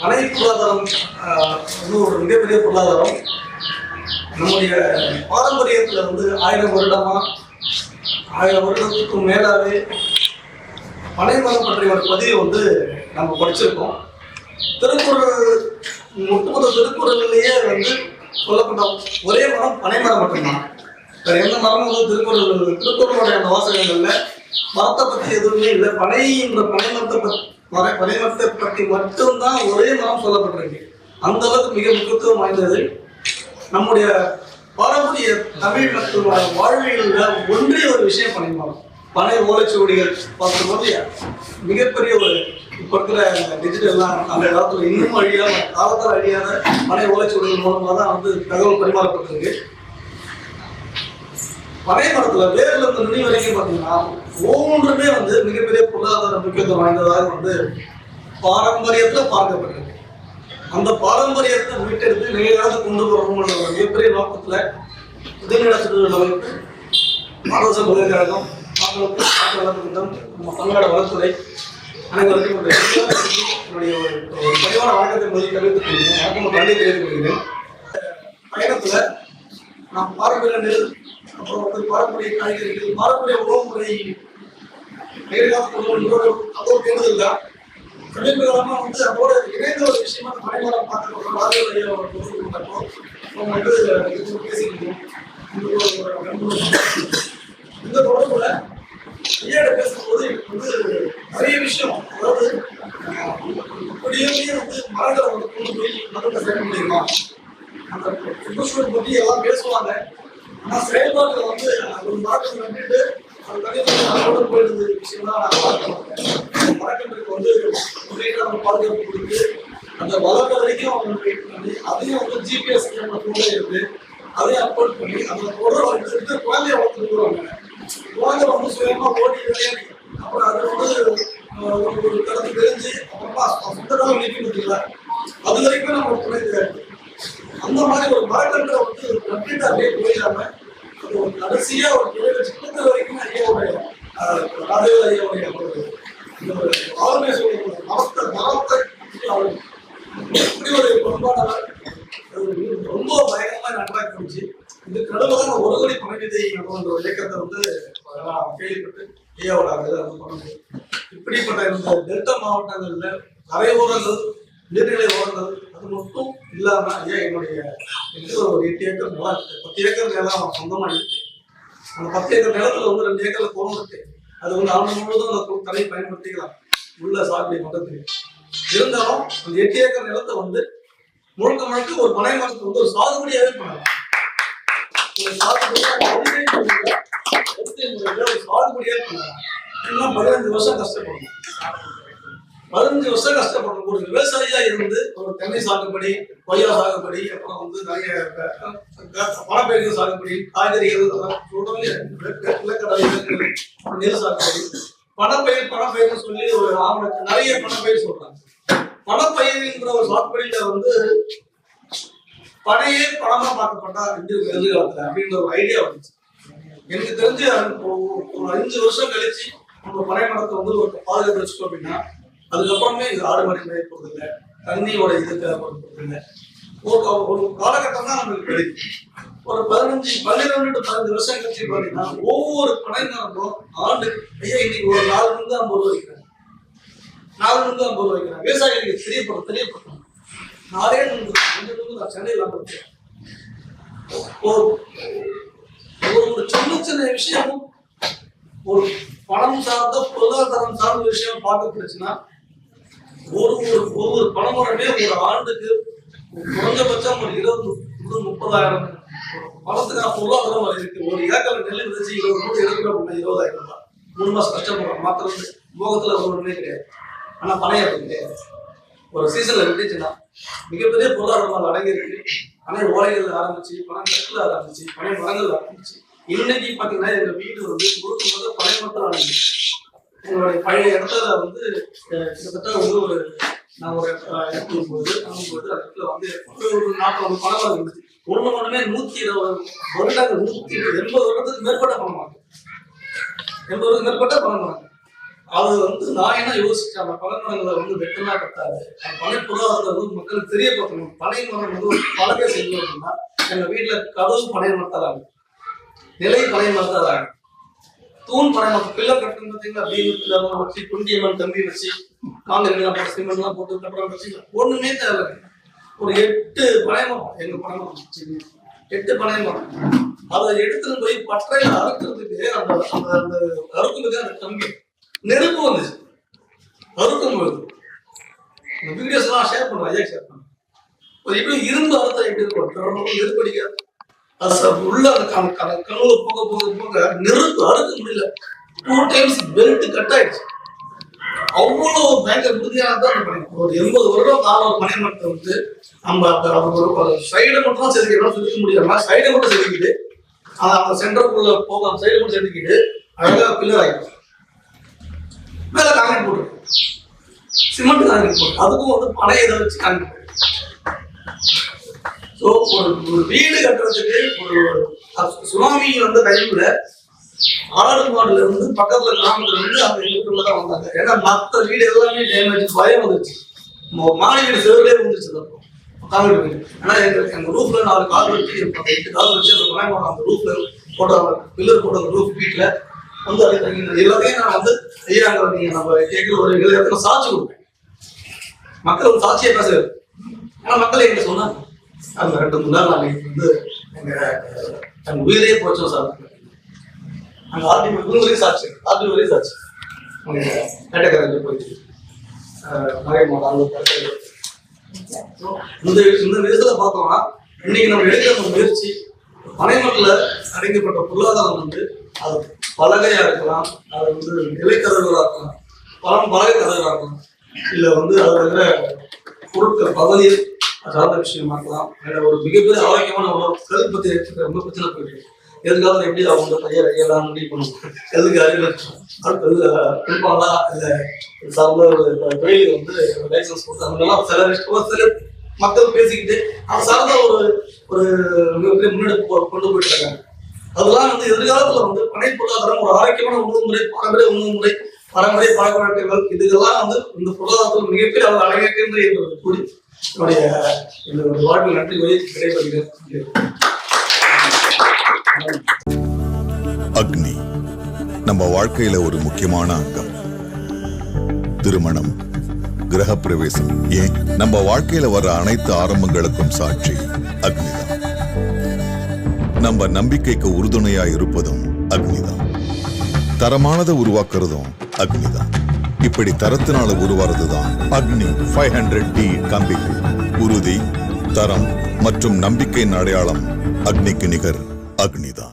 பனை பொருளாதாரம் ஒரு மிகப்பெரிய பொருளாதாரம். நம்முடைய பாரம்பரியத்தில் வந்து ஆயிரம் வருடமா ஆயிரம் வருடத்துக்கும் மேலாவே பனை பற்றிய ஒரு பதிவு வந்து நம்ம படிச்சிருக்கோம். திருக்குறள் ஒட்டுமொத்த திருக்குறள்லேயே வந்து சொல்லப்பட்ட ஒரே மரம் பனைமரம் மட்டும்தான். வேற எந்த மரமும் வந்து திருக்குறள் திருக்குறளுடைய அந்த வாசகங்கள்ல மரத்தை பத்தி எதுவுமே இல்லை. பனை இந்த பனைமரத்தை பத்தி பனை மரத்தை பற்றி மட்டும்தான் ஒரே மரம் சொல்லப்பட்டிருக்கு. அந்த அளவுக்கு மிக முக்கியத்துவம் வாய்ந்தது. நம்முடைய பாரம்பரிய தமிழ் மக்கள் வாழ்வியல ஒன்றே ஒரு விஷயம் பனை பனை ஓலைச்சுவடிகள் பார்க்கும்போது மிகப்பெரிய ஒரு இப்போ இருக்கிற டிஜிட்டல்லாம் அந்த காலத்துல இன்னும் அழியாம காலத்தில் அழியாத பனை ஓலைச்சுவடிகள் மூலமாக தான் வந்து தகவல் பரிமாறப்பட்டிருக்கு. பனை மரத்துல வேர்ல இருந்து நுனி வரைக்கும் பார்த்தீங்கன்னா ஒவ்வொன்றுமே வந்து மிகப்பெரிய பொருளாதார முக்கியத்துவம் வாய்ந்ததாக வந்து பாரம்பரியத்துல பார்க்கப்படுகிறது அந்த பாரம்பரியத்தை மீட்டெடுத்து நிலையாக கொண்டு வரணும்ன்ற மிகப்பெரிய நோக்கத்துல உதயநிலை சுற்றுலா அமைப்பு மாணவச பல்கலைக்கழகம் திட்டம் நம்ம தமிழ்நாடு வளர்த்துறை அனைவருக்கும் என்னுடைய ஒரு ஒரு பணிவான வணக்கத்தை முதலில் தெரிவித்துக் கொள்கிறேன். வணக்கம் நன்றி தெரிவித்துக் கொள்கிறேன். பயணத்துல நாம் பாரம்பரிய நெல் அப்புறம் வந்து பாரம்பரிய காய்கறிகள் பாரம்பரிய உணவு முறை. நேரடியாக கொண்டு சமீப வந்து அதோட இணைந்த ஒரு விஷயமா அந்த பார்த்துருக்கோம் ராஜல் வந்து இது இந்த தொடர்புல ஐயாட பேசும்போது எனக்கு வந்து நிறைய விஷயம். அதாவது இப்படியே வந்து மரங்களை வந்து கொண்டு போய் மரத்தை சேர்க்க முடியுமா? அந்த சுற்றுச்சூழல் பத்தி எல்லாம் பேசுவாங்க. ஆனா செயல்பாட்டுல வந்து ஒரு மாற்றம் நட்டுட்டு அது தனியாக அதோட போயிடுது விஷயம் தான் நான் பார்க்கிறேன் மரக்கன்றுக்கு வந்து முன்னேற்றம் பாதுகாப்பு கொடுத்து அந்த வளர்ற வரைக்கும் அவங்க வெயிட் பண்ணி அதையும் வந்து ஜிபிஎஸ் கேமரா கூட இருந்து அதையும் அப்லோட் பண்ணி அந்த தொடர் வளர்த்து குழந்தைய வளர்த்துருக்குறாங்க குழந்தை வந்து சுயமா ஓடி விளையாடி அப்புறம் அது வந்து ஒரு ஒரு தெரிஞ்சு அப்புறமா சொந்த காலம் நீக்கி கொடுத்துருல அது வரைக்கும் நம்ம ஒரு துணை அந்த மாதிரி ஒரு மரக்கன்றை ஒரு கம்ப்ளீட் அப்படியே போயிடாம ஒரு கடைசியா ஒரு கிழக்கு சின்னது வரைக்கும் ஐயாவுடைய ராஜவேல் ஐயாவுடைய ஒரு இந்த ஆளுமை சொல்லுங்க மரத்தை மரத்தை இப்படி ஒரு பண்பானவர் ரொம்ப பயங்கரமா நன்றாக இருந்துச்சு இது கடவுளாக ஒரு கோடி பணவிதை ஒரு இயக்கத்தை வந்து கேள்விப்பட்டு ஐயாவோட இதை வந்து இப்படிப்பட்ட இந்த டெல்டா மாவட்டங்கள்ல கரையோரங்கள் நீர்நிலை ஓடுறது அது மட்டும் இல்லாம ஐயா என்னுடைய எனக்கு ஒரு எட்டு ஏக்கர் நிலம் இருக்கு. பத்து ஏக்கர் நிலம் சொந்தமா இருக்கு. அந்த பத்து ஏக்கர் நிலத்துல வந்து ரெண்டு ஏக்கர்ல தோணும் இருக்கு. அது வந்து ஆண்டு முழுவதும் அந்த தரையை பயன்படுத்திக்கலாம். உள்ள சாகுபடி மட்டத்துக்கு இருந்தாலும் அந்த எட்டு ஏக்கர் நிலத்தை வந்து முழுக்க முழுக்க ஒரு பனை மரத்துக்கு வந்து ஒரு சாகுபடியாவே பண்ணலாம். ஒரு சாகுபடியா பண்ணலாம். பதினஞ்சு வருஷம் கஷ்டப்படணும். பதினஞ்சு வருஷம் கஷ்டப்பட்டு ஒரு விவசாயியா இருந்து ஒரு தென்னை சாகுபடி கொய்யா சாகுபடி அப்புறம் வந்து நிறைய பழப்பயிர்கள் சாகுபடி காய்கறிகள் நிலக்கடலை, நெல் சாகுபடி. பணப்பயிர் பணப்பயிர்னு சொல்லி ஒரு ஆவணத்து நிறைய பணப்பயிர் சொல்றாங்க. பணப்பயிர்ங்கிற ஒரு சாகுபடியில வந்து பணையே பணமா பார்க்கப்பட்டா இந்த எதிர்காலத்துல அப்படின்ற ஒரு ஐடியா வந்துச்சு. எனக்கு தெரிஞ்சு அது ஒரு- ஒரு அஞ்சு வருஷம் கழிச்சு நம்ம பனை மரத்தை வந்து ஒரு பாதுகாப்பு வச்சுக்கோ அப்படின்னா அதுக்கப்புறமே இது ஆடு மாடி மேய போறது தண்ணியோட இது தேவைப்படுறது ஒரு ஒரு காலகட்டம் தான் நமக்கு கிடைக்கும் ஒரு பதினஞ்சு பன்னிரெண்டு டு பதினஞ்சு வருஷம் கழிச்சு பாத்தீங்கன்னா ஒவ்வொரு பனை ஆண்டு ஆண்டுக்கு ஐயா இன்னைக்கு ஒரு நாலு இருந்து ஐம்பது ரூபா வைக்கிறாங்க நாலு இருந்து ஐம்பது ரூபா வைக்கிறாங்க விவசாயிகளுக்கு தெரியப்படும் தெரியப்படும். நாளே நூறு ரெண்டு நூறு நான் சென்னையில் இருக்கேன் ஒரு ஒரு ஒரு சின்ன சின்ன விஷயமும் ஒரு பணம் சார்ந்த பொருளாதாரம் சார்ந்த விஷயம் பார்க்கப்படுச்சுன்னா ஒரு ஒரு ஒவ்வொரு பணமுறையுமே ஒரு ஆண்டுக்கு குறைஞ்சபட்சம் ஒரு இருபது முதல் முப்பதாயிரம் பணத்துக்கான பொருளாதாரம் இருக்கு. ஒரு ஏக்கர் நெல் விதைச்சு இருபது மூட்டை எடுக்கணும் அப்படின்னா இருபதாயிரம் ரூபாய். மூணு மாசம் கஷ்டப்படுறோம் மாத்திரம் முகத்துல ஒரு கிடையாது. ஆனா பணம் கிடையாது ஒரு சீசன்ல விட்டுச்சுன்னா மிகப்பெரிய பொருளாதாரம் அது அடங்கியிருக்கு. பனை ஓலைகள் ஆரம்பிச்சு பணம் கட்டில் ஆரம்பிச்சு பனை மரங்கள் ஆரம்பிச்சு. இன்னைக்கு பாத்தீங்கன்னா எங்க வீடு வந்து முழுக்க முழுக்க பனை மட்டும் ஆரம்பிச்சு. எங்களுடைய பழைய இடத்துல வந்து கிட்டத்தட்ட வந்து ஒரு நான் ஒரு இடத்துல போது போது அந்த இடத்துல வந்து ஒரு ஒரு நாற்பது இருந்துச்சு. ஒண்ணு ஒண்ணுமே நூத்தி இருபது வருடங்கள் நூத்தி எண்பது வருடத்துக்கு மேற்பட்ட பணம் வாங்க எண்பது வருடத்துக்கு மேற்பட்ட பணம் வாங்க அது வந்து நான் என்ன யோசிச்சேன் அந்த பனை வந்து வெட்டமா கட்டாது அந்த பனை பொருளாதாரத்தை வந்து மக்களுக்கு தெரியப்படுத்தணும். பனை மரம் வந்து ஒரு பழக செய்யணும் அப்படின்னா எங்க வீட்டுல கதவு பனை மரத்தாலாங்க நிலை பனை மரத்தாலாங்க தூண் படம் நம்ம பில்லர் கட்டணும் பார்த்தீங்களா? எல்லாம் வச்சு குண்டியம்மன் தம்பி வச்சு காங்கிரீட் போட்டு சிமெண்ட்லாம் போட்டு கட்டுறோம் வச்சு ஒண்ணுமே தேவை ஒரு எட்டு பனை எங்க பனை எட்டு பனை அதை எடுத்துட்டு போய் பற்றையில அறுக்கிறதுக்கு அந்த அந்த அந்த அறுக்கிறதுக்கு அந்த கம்பி நெருப்பு வந்துச்சு. அறுக்கும் பொழுது இந்த வீடியோஸ் எல்லாம் ஷேர் பண்ணுவோம் ஐயா ஷேர் பண்ணுவோம் ஒரு எப்படி இரும்பு அறுத்தா எப்படி இருக்கும்? நெருப்படிக்காது உள்ள அந்த கண- போக போக போக நெருப்பு அறுக்க முடியல. டூ டைம்ஸ் பெல்ட் கட் ஆயிடுச்சு. அவ்வளோ பயங்கர உறுதியானது தான் அந்த ஒரு எண்பது வருடம் காலம் ஒரு வந்து நம்ம அந்த ஒரு சைடை மட்டும் தான் செதுக்கிறோம் செதுக்க முடியாம சைடை மட்டும் செதுக்கிட்டு அந்த அந்த சென்டருக்குள்ள போக அந்த சைடு மட்டும் செதுக்கிட்டு அழகா பில்லர் ஆகிடுச்சு மேல காங்கிரீட் போட்டு சிமெண்ட் காங்கிரீட் போட்டு அதுக்கும் வந்து பழைய இதை வச்சு காங்கிரீட் ஸோ ஒரு ஒரு வீடு கட்டுறதுக்கு ஒரு சுனாமி வந்த டைம்ல ஆடு மாடுல இருந்து பக்கத்துல கிராமத்துல இருந்து அந்த வீட்டுக்குள்ள தான் வந்தாங்க. ஏன்னா மத்த வீடு எல்லாமே டேமேஜ் பயம் வந்துச்சு மாடி வீடு செவரே வந்துச்சு அப்போ காங்கிரீட் வீடு. ஆனா எங்க எங்க ரூஃப்ல நாலு கால் வச்சு எட்டு கால் வச்சு அந்த பனை அந்த ரூஃப்ல போட்ட பில்லர் போட்ட அந்த ரூஃப் வீட்டுல வந்து அது எல்லாத்தையும் நான் வந்து ஐயா நீங்க நம்ம கேட்கிற ஒரு இடத்துல சாட்சி கொடுப்பேன்? மக்கள் ஒரு சாட்சியை பேசுறது ஆனா மக்கள் என்கிட்ட சொன்னாங்க. அந்த ரெண்டு முன்னாள் அன்னைக்கு வந்து எங்க எங்க உயிரே போச்சோம் சார். அங்க ஆர்டி இவங்க சாட்சி ஆர்டி வரையும் சாட்சி அங்க போயிட்டு மறைமுக இந்த இந்த விதத்துல பார்த்தோம்னா இன்னைக்கு நம்ம எடுக்கிற முயற்சி மனைமட்டில் அடைக்கப்பட்ட பொருளாதாரம் வந்து அது பலகையா இருக்கலாம் அது வந்து நிலைக்கதவுகளா இருக்கலாம் பலம் பலகை கதவுகளா இருக்கலாம் இல்ல வந்து அதுல இருக்கிற பொருட்கள் பகுதியில் சார்ந்த விஷயமா இருக்கலாம். இல்ல ஒரு மிகப்பெரிய ஆரோக்கியமான உணவு கல் பத்தி ரொம்ப பிரச்சனை போயிட்டு எதிர்காலத்தில் எதுக்காக எப்படி அவங்க பையன் எல்லாம் முடிவு பண்ணுவோம் எதுக்கு அறிவு அடுத்தது கொடுப்பாங்களா இல்ல சார்ந்த ஒரு தொழில் வந்து லைசன்ஸ் கொடுத்து அந்த சில விஷயம் சில மக்கள் பேசிக்கிட்டு அது சார்ந்த ஒரு ஒரு மிகப்பெரிய முன்னெடுப்பு கொண்டு போயிட்டு இருக்காங்க. அதெல்லாம் வந்து எதிர்காலத்துல வந்து பனை பொருளாதாரம் ஒரு ஆரோக்கியமான உணவு முறை பாரம்பரிய உணவு முறை பாரம்பரிய பழக்க வழக்கங்கள் இதுக்கெல்லாம் வந்து இந்த பொருளாதாரத்தில் மிகப்பெரிய அளவு அழகேற்று என்பது கூடி என்னுடைய இந்த வாழ்வில் நன்றி வழி கிடைப்படுகிறேன் அக்னி நம்ம வாழ்க்கையில ஒரு முக்கியமான அங்கம். திருமணம் கிரகப்பிரவேசம் ஏன்? நம்ம வாழ்க்கையில வர அனைத்து ஆரம்பங்களுக்கும் சாட்சி அக்னிதான். நம்ம நம்பிக்கைக்கு உறுதுணையா இருப்பதும் அக்னிதான். தரமானதை உருவாக்குறதும் அக்னிதான். இப்படி தரத்தினால உருவாறதுதான் அக்னி ஃபைவ் ஹண்ட்ரட் டி கம்பிகள். உறுதி தரம் மற்றும் நம்பிக்கையின் அடையாளம் அக்னிக்கு நிகர் அக்னிதான்.